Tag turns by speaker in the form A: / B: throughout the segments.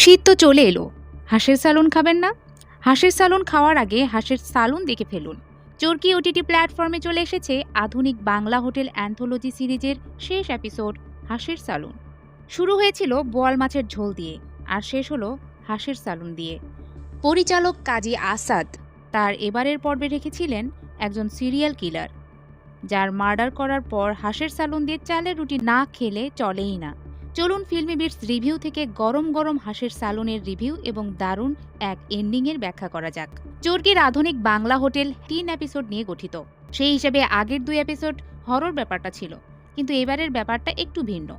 A: শীত তো চলে এলো। হাঁসের সালুন খাবেন না? হাঁসের সালুন খাওয়ার আগে হাঁসের সালুন দেখে ফেলুন। চরকি ওটিটি প্ল্যাটফর্মে চলে এসেছে আধুনিক বাংলা হোটেল অ্যান্থোলজি সিরিজের শেষ এপিসোড, হাঁসের সালুন শুরু হয়েছিল বোয়াল মাছের ঝোল দিয়ে, আর শেষ হলো হাঁসের সালুন দিয়ে। পরিচালক কাজী আসাদ তার এবারের পর্বে রেখেছিলেন একজন সিরিয়াল কিলার, যার মার্ডার করার পর হাঁসের সালুন দিয়ে চালের রুটি না খেলে চলেই না। চলুন ফিল্মি বিটস রিভিউ থেকে গরম গরম হাঁসের সালুনের রিভিউ এবং দারুণ এক এন্ডিংয়ের ব্যাখ্যা করা যাক। চর্কির আধুনিক বাংলা হোটেল তিন এপিসোড নিয়ে গঠিত। সেই হিসেবে আগের দুই এপিসোড হরর ব্যাপারটা ছিল, কিন্তু এবারের ব্যাপারটা একটু ভিন্ন।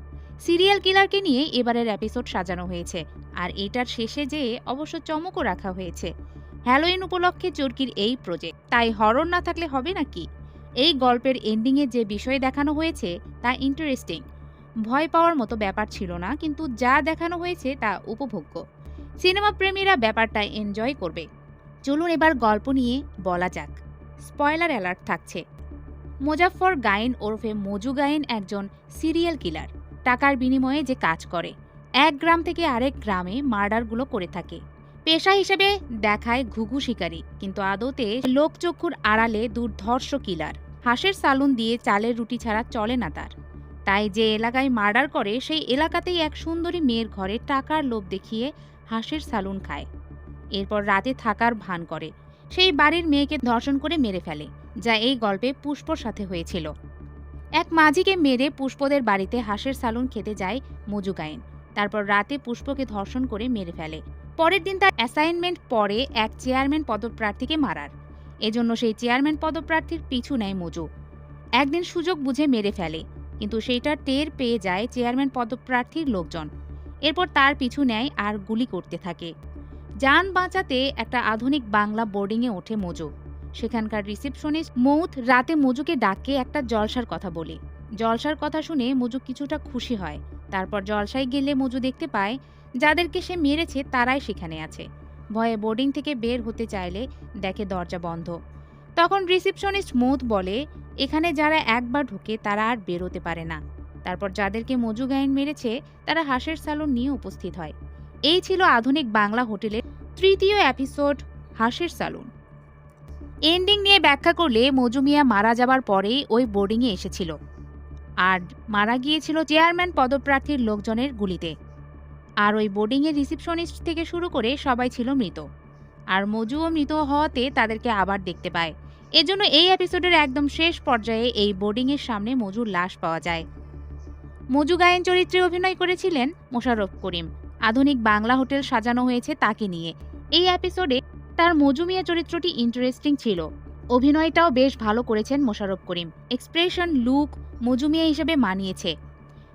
A: সিরিয়াল কিলারকে নিয়ে এবারের এপিসোড সাজানো হয়েছে, আর এটার শেষে যেয়ে অবশ্য চমকও রাখা হয়েছে। হ্যালোইন উপলক্ষে চরকির এই প্রজেক্ট তাই হরর না থাকলে হবে নাকি এই গল্পের এন্ডিংয়ে যে বিষয় দেখানো হয়েছে, তা ইন্টারেস্টিং ভয় পাওয়ার মতো ব্যাপার ছিল না, কিন্তু যা দেখানো হয়েছে তা উপভোগ্য। সিনেমা প্রেমীরা ব্যাপারটা এনজয় করবে। চলুন এবার গল্প নিয়ে বলা যাক। স্পয়লার অ্যালার্ট থাকছে। মোজাফফর গায়েন ওরফে মজু গায়েন একজন সিরিয়াল কিলার টাকার বিনিময়ে যে কাজ করে। এক গ্রাম থেকে আরেক গ্রামে মার্ডারগুলো করে থাকে। পেশা হিসেবে দেখায় ঘুঘু শিকারী, কিন্তু আদতে লোকচক্ষুর আড়ালে দুর্ধর্ষ কিলার হাঁসের সালুন দিয়ে চালের রুটি ছাড়া চলে না তার। তাই যে এলাকায় মার্ডার করে, সেই এলাকাতেই এক সুন্দরী মেয়ের ঘরে টাকার লোভ দেখিয়ে হাঁসের সালুন খায়। এরপর রাতে থাকার ভান করে। সেই বাড়ির মেয়েকে ধর্ষণ করে মেরে ফেলে, যা এই গল্পে পুষ্পর সাথে হয়েছিল। এক মাঝিকে মেরে পুষ্পদের বাড়িতে হাঁসের সালুন খেতে যায় মজু গায়েন তারপর রাতে পুষ্পকে ধর্ষণ করে মেরে ফেলে। পরের দিন তার অ্যাসাইনমেন্ট পরে এক চেয়ারম্যান পদপ্রার্থীকে মারার। এজন্য সেই চেয়ারম্যান পদপ্রার্থীর পিছু নেয় মজু। একদিন সুযোগ বুঝে মেরে ফেলে। কিন্তু সেইটা টের পেয়ে যায় চেয়ারম্যান পদপ্রার্থীর লোকজন। এরপর তার পিছু নেয় আর গুলি করতে থাকে। যান বাঁচাতে একটা আধুনিক বাংলা বোর্ডিংয়ে ওঠে মজু। সেখানকার রিসেপশনিস্ট মৌথ রাতে মজুকে ডাকে একটা জলসার কথা বলে। জলসার কথা শুনে মজু কিছুটা খুশি হয়। তারপর জলসায় গেলে মজু দেখতে পায়, যাদেরকে সে মেরেছে তারাই সেখানে আছে। ভয়ে বোর্ডিং থেকে বের হতে চাইলে দেখে দরজা বন্ধ। তখন রিসেপশনিস্ট মৌত বলে, এখানে যারা একবার ঢোকে তারা আর বেরোতে পারে না। তারপর যাদেরকে মজু গায়েন মেরেছে, তারা হাঁসের সালন নিয়ে উপস্থিত হয়। এই ছিল আধুনিক বাংলা হোটেলের তৃতীয় এপিসোড, হাঁসের সালুন এন্ডিং নিয়ে ব্যাখ্যা করলে মজু মিয়া মারা যাবার পরেই ওই বোর্ডিংয়ে এসেছিল। আর মারা গিয়েছিল চেয়ারম্যান পদপ্রার্থীর লোকজনের গুলিতে। আর ওই বোর্ডিংয়ের রিসিপশনিস্ট থেকে শুরু করে সবাই ছিল মৃত। আর মজুও মৃত হওয়াতে তাদেরকে আবার দেখতে পায়। এজন্য এই এপিসোডের একদম শেষ পর্যায়ে এই বোর্ডিংয়ের সামনে মজুর লাশ পাওয়া যায়। মজু গায়েন চরিত্রে অভিনয় করেছিলেন মোশাররফ করিম। আধুনিক বাংলা হোটেল সাজানো হয়েছে তাকে নিয়ে। এই এপিসোডে তার মজুমিয়া চরিত্রটি ইন্টারেস্টিং ছিল। অভিনয়টাও বেশ ভালো করেছেন মোশাররফ করিম। এক্সপ্রেশন লুক মজুমিয়া হিসেবে মানিয়েছে।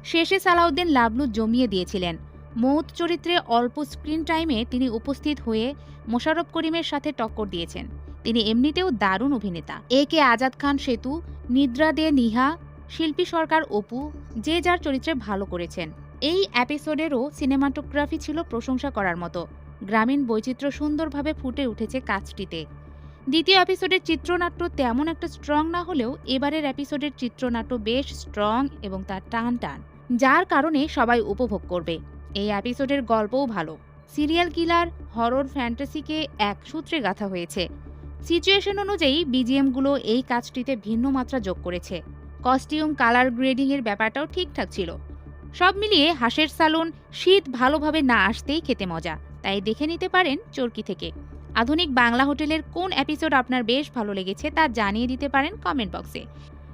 A: শেষে সালাউদ্দিন লাবলু জমিয়ে দিয়েছিলেন। মৌত চরিত্রে অল্প স্ক্রিন টাইমে তিনি উপস্থিত হয়ে মোশাররফ করিমের সাথে টক্কর দিয়েছেন। তিনি এমনিতেও দারুণ অভিনেতা। এ কে আজাদ খান সেতু, নিদ্রা দে নিহা, শিল্পী সরকার অপু, যে যার চরিত্রে ভালো করেছেন। এই এপিসোডেরও সিনেমাটোগ্রাফি ছিল প্রশংসা করার মতো। গ্রামীণ বৈচিত্র্য সুন্দরভাবে ফুটে উঠেছে কাজটিতে। দ্বিতীয় এপিসোডের চিত্রনাট্য তেমন একটা স্ট্রং না হলেও এবারের এপিসোডের চিত্রনাট্য বেশ স্ট্রং এবং তার টান টান যার কারণে সবাই উপভোগ করবে। এই এপিসোডের গল্পও ভালো। সিরিয়াল কিলার, হরর, ফ্যান্টাসিকে এক সূত্রে গাঁথা হয়েছে। সিচুয়েশন অনুযায়ী বিজিএমগুলো এই কাজটিতে ভিন্ন মাত্রা যোগ করেছে। কস্টিউম কালার গ্রেডিংয়ের ব্যাপারটাও ঠিকঠাক ছিল। সব মিলিয়ে হাঁসের সালুন শীত ভালোভাবে না আসতেই খেতে মজা। তাই দেখে নিতে পারেন চরকি থেকে। আধুনিক বাংলা হোটেলের কোন এপিসোড আপনার বেশ ভালো লেগেছে তা জানিয়ে দিতে পারেন কমেন্ট বক্সে।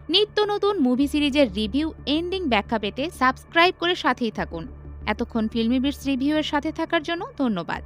A: নিত্য নতুন মুভি সিরিজের রিভিউ এন্ডিং ব্যাখ্যা পেতে সাবস্ক্রাইব করে সাথেই থাকুন। এতক্ষণ ফিল্মি বিটস রিভিউয়ের সাথে থাকার জন্য ধন্যবাদ।